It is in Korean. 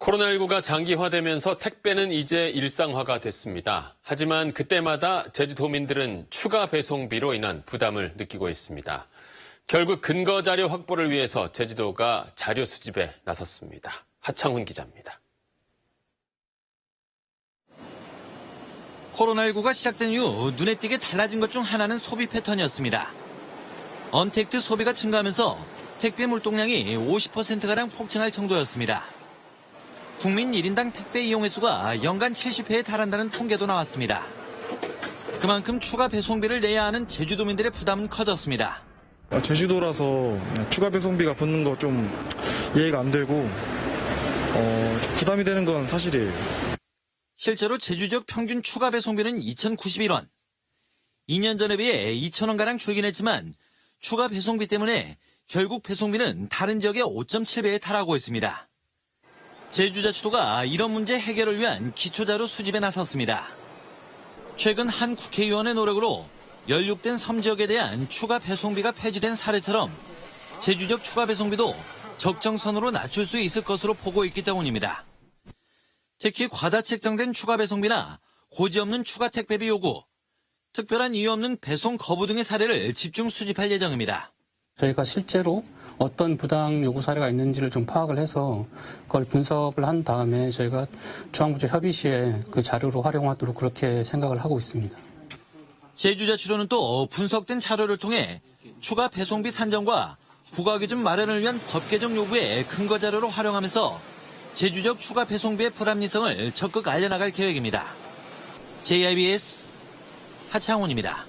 코로나19가 장기화되면서 택배는 이제 일상화가 됐습니다. 하지만 그때마다 제주도민들은 추가 배송비로 인한 부담을 느끼고 있습니다. 결국 근거 자료 확보를 위해서 제주도가 자료 수집에 나섰습니다. 하창훈 기자입니다. 코로나19가 시작된 이후 눈에 띄게 달라진 것 중 하나는 소비 패턴이었습니다. 언택트 소비가 증가하면서 택배 물동량이 50%가량 폭증할 정도였습니다. 국민 1인당 택배 이용 횟수가 연간 70회에 달한다는 통계도 나왔습니다. 그만큼 추가 배송비를 내야 하는 제주도민들의 부담은 커졌습니다. 아, 제주도라서 추가 배송비가 붙는 거 좀 이해가 안 되고 어, 좀 부담이 되는 건 사실이에요. 실제로 제주 지역 평균 추가 배송비는 2,091원. 2년 전에 비해 2,000원가량 줄긴 했지만 추가 배송비 때문에 결국 배송비는 다른 지역의 5.7배에 달하고 있습니다. 제주자치도가 이런 문제 해결을 위한 기초자료 수집에 나섰습니다. 최근 한 국회의원의 노력으로 연륙된 섬 지역에 대한 추가 배송비가 폐지된 사례처럼 제주 지역 추가 배송비도 적정선으로 낮출 수 있을 것으로 보고 있기 때문입니다. 특히 과다 책정된 추가 배송비나 고지 없는 추가 택배비 요구, 특별한 이유 없는 배송 거부 등의 사례를 집중 수집할 예정입니다. 저희가 실제로 어떤 부당 요구 사례가 있는지를 좀 파악을 해서 그걸 분석을 한 다음에 저희가 중앙부처 협의 시에 그 자료로 활용하도록 그렇게 생각을 하고 있습니다. 제주자치도는 또 분석된 자료를 통해 추가 배송비 산정과 부가기준 마련을 위한 법 개정 요구에 근거 자료로 활용하면서 제주적 추가 배송비의 불합리성을 적극 알려나갈 계획입니다. JIBS 하창훈입니다.